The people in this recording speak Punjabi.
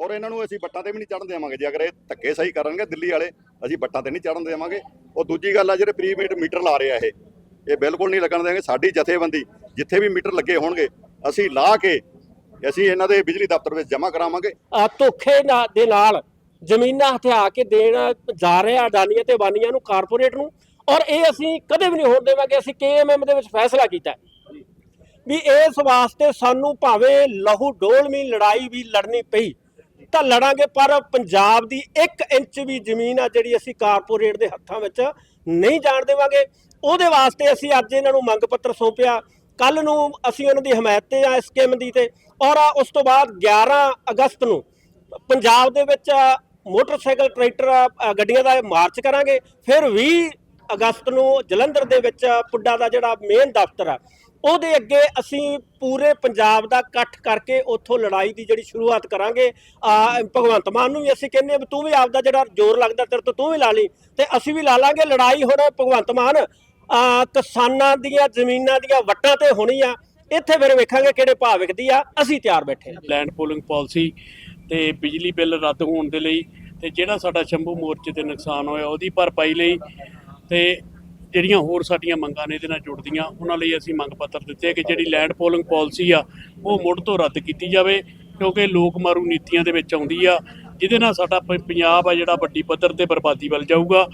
ਔਰ ਇਹਨਾਂ ਨੂੰ ਅਸੀਂ ਬੱਟਾਂ ਤੇ ਵੀ ਨਹੀਂ ਚੜਨ ਦੇਵਾਂਗੇ। ਜੇ ਅਗਰ ਇਹ ਧੱਕੇ ਸਹੀ ਕਰਨਗੇ ਦਿੱਲੀ ਵਾਲੇ, ਅਸੀਂ ਬੱਟਾਂ ਤੇ ਨਹੀਂ ਚੜਨ ਦੇਵਾਂਗੇ। ਉਹ ਦੂਜੀ ਗੱਲ ਆ, ਜਿਹੜੇ ਪ੍ਰੀਮੀਟ ਮੀਟਰ ਲਾ ਰਹੇ ਇਹ ਇਹ ਬਿਲਕੁਲ ਨਹੀਂ ਲੱਗਣ ਦੇਵਾਂਗੇ ਸਾਡੀ ਜਥੇਬੰਦੀ ਜਿੱਥੇ ਵੀ ਮੀਟਰ ਲੱਗੇ ਹੋਣਗੇ, ਅਸੀਂ ਲਾ ਕੇ ਅਸੀਂ ਇਹਨਾਂ ਦੇ ਬਿਜਲੀ ਦਫ਼ਤਰ ਵਿੱਚ ਜਮ੍ਹਾਂ ਕਰਾਵਾਂਗੇ। ਆ ਧੋਖੇ ਦੇ ਨਾਲ ਜ਼ਮੀਨਾਂ ਹਥਿਆ ਕੇ ਦੇਣ ਜਾ ਰਹੇ ਆ ਅਡਾਨੀਆਂ ਤੇ ਬਾਨੀਆਂ ਨੂੰ, ਕਾਰਪੋਰੇਟ ਨੂੰ, ਔਰ ਇਹ ਅਸੀਂ ਕਦੇ ਵੀ ਨਹੀਂ ਹੋਣ ਦੇਵਾਂਗੇ। ਅਸੀਂ ਕੇਐਮਐਮ ਦੇ ਵਿੱਚ ਫੈਸਲਾ ਕੀਤਾ ਵੀ ਇਸ ਵਾਸਤੇ ਸਾਨੂੰ ਭਾਵੇਂ ਲਹੂ ਡੋਲਵੀਂ ਲੜਾਈ ਵੀ ਲੜਨੀ ਪਈ ਤਾਂ ਲੜਾਂਗੇ, ਪਰ ਪੰਜਾਬ ਦੀ 1 ਇੰਚ ਵੀ ਜ਼ਮੀਨ ਆ ਜਿਹੜੀ ਅਸੀਂ ਕਾਰਪੋਰੇਟ ਦੇ ਹੱਥਾਂ ਵਿੱਚ ਨਹੀਂ ਜਾਣ ਦੇਵਾਂਗੇ। ਉਹਦੇ ਵਾਸਤੇ ਅਸੀਂ ਅੱਜ ਇਹਨਾਂ ਨੂੰ ਮੰਗ ਪੱਤਰ ਸੌਂਪਿਆ। ਕੱਲ ਨੂੰ ਅਸੀਂ ਉਹਨਾਂ ਦੀ ਹਮਾਇਤ ਤੇ ਆ ਇਸ ਸਕੀਮ ਦੀ ਤੇ। ਔਰ ਉਸ ਤੋਂ ਬਾਅਦ 11 ਅਗਸਤ ਨੂੰ ਪੰਜਾਬ ਦੇ ਵਿੱਚ ਮੋਟਰਸਾਈਕਲ ਟਰੈਕਟਰ ਗੱਡੀਆਂ ਦਾ ਮਾਰਚ ਕਰਾਂਗੇ। ਫਿਰ 20 ਅਗਸਤ ਨੂੰ ਜਲੰਧਰ ਦੇ ਵਿੱਚ ਪੁੱਡਾ ਦਾ ਜਿਹੜਾ ਮੇਨ ਦਫ਼ਤਰ ਆ, ਉਹਦੇ ਅੱਗੇ ਅਸੀਂ ਪੂਰੇ ਪੰਜਾਬ ਦਾ ਇਕੱਠ ਕਰਕੇ ਉੱਥੋਂ ਲੜਾਈ ਦੀ ਜਿਹੜੀ ਸ਼ੁਰੂਆਤ ਕਰਾਂਗੇ। ਆ, ਭਗਵੰਤ ਮਾਨ ਨੂੰ ਵੀ ਅਸੀਂ ਕਹਿੰਦੇ ਵੀ ਤੂੰ ਵੀ ਆਪਦਾ ਜਿਹੜਾ ਜ਼ੋਰ ਲੱਗਦਾ ਤੇਰੇ ਤੋਂ, ਤੂੰ ਵੀ ਲਾ ਲਈ, ਤੇ ਅਸੀਂ ਵੀ ਲਾ ਲਾਂਗੇ। ਲੜਾਈ ਹੁਣ ਭਗਵੰਤ ਮਾਨ ਕਿਸਾਨਾਂ ਦੀਆਂ ਜ਼ਮੀਨਾਂ ਦੀਆਂ ਵੱਟਾਂ ਤੇ ਹੋਣੀ ਆ। ਇੱਥੇ ਫਿਰ ਵੇਖਾਂਗੇ ਕਿਹੜੇ ਭਾਅ ਵਿਕਦੀ ਆ। ਅਸੀਂ ਤਿਆਰ ਬੈਠੇ ਆ ਲੈਂਡ ਪੂਲਿੰਗ ਪਾਲਿਸੀ ਤੇ ਬਿਜਲੀ ਬਿੱਲ ਰੱਦ ਹੋਣ ਦੇ ਲਈ ਤੇ ਜਿਹੜਾ ਸਾਡਾ ਸ਼ੰਭੂ ਮੋਰਚੇ ਤੇ ਨੁਕਸਾਨ ਹੋਇਆ, ਉਹਦੀ ਭਰਪਾਈ ਲਈ ਤੇ ਜਿਹੜੀਆਂ ਹੋਰ ਸਾਡੀਆਂ ਮੰਗਾਂ ਨੇ ਇਹਦੇ ਨਾਲ ਜੁੜਦੀਆਂ, ਉਹਨਾਂ ਲਈ ਅਸੀਂ ਮੰਗ ਪੱਤਰ ਦਿੱਤੇ ਕਿ ਜਿਹੜੀ ਲੈਂਡ ਪੋਲਿੰਗ ਪਾਲਿਸੀ ਆ, ਉਹ ਮੁੜ ਤੋਂ ਰੱਦ ਕੀਤੀ ਜਾਵੇ, ਕਿਉਂਕਿ ਲੋਕ ਮਾਰੂ ਨੀਤੀਆਂ ਦੇ ਵਿੱਚ ਆਉਂਦੀ ਆ, ਜਿਹਦੇ ਨਾਲ ਸਾਡਾ ਪ- ਪੰਜਾਬ ਆ ਜਿਹੜਾ ਵੱਡੀ ਪੱਧਰ ਤੇ ਬਰਬਾਦੀ ਵੱਲ ਜਾਊਗਾ।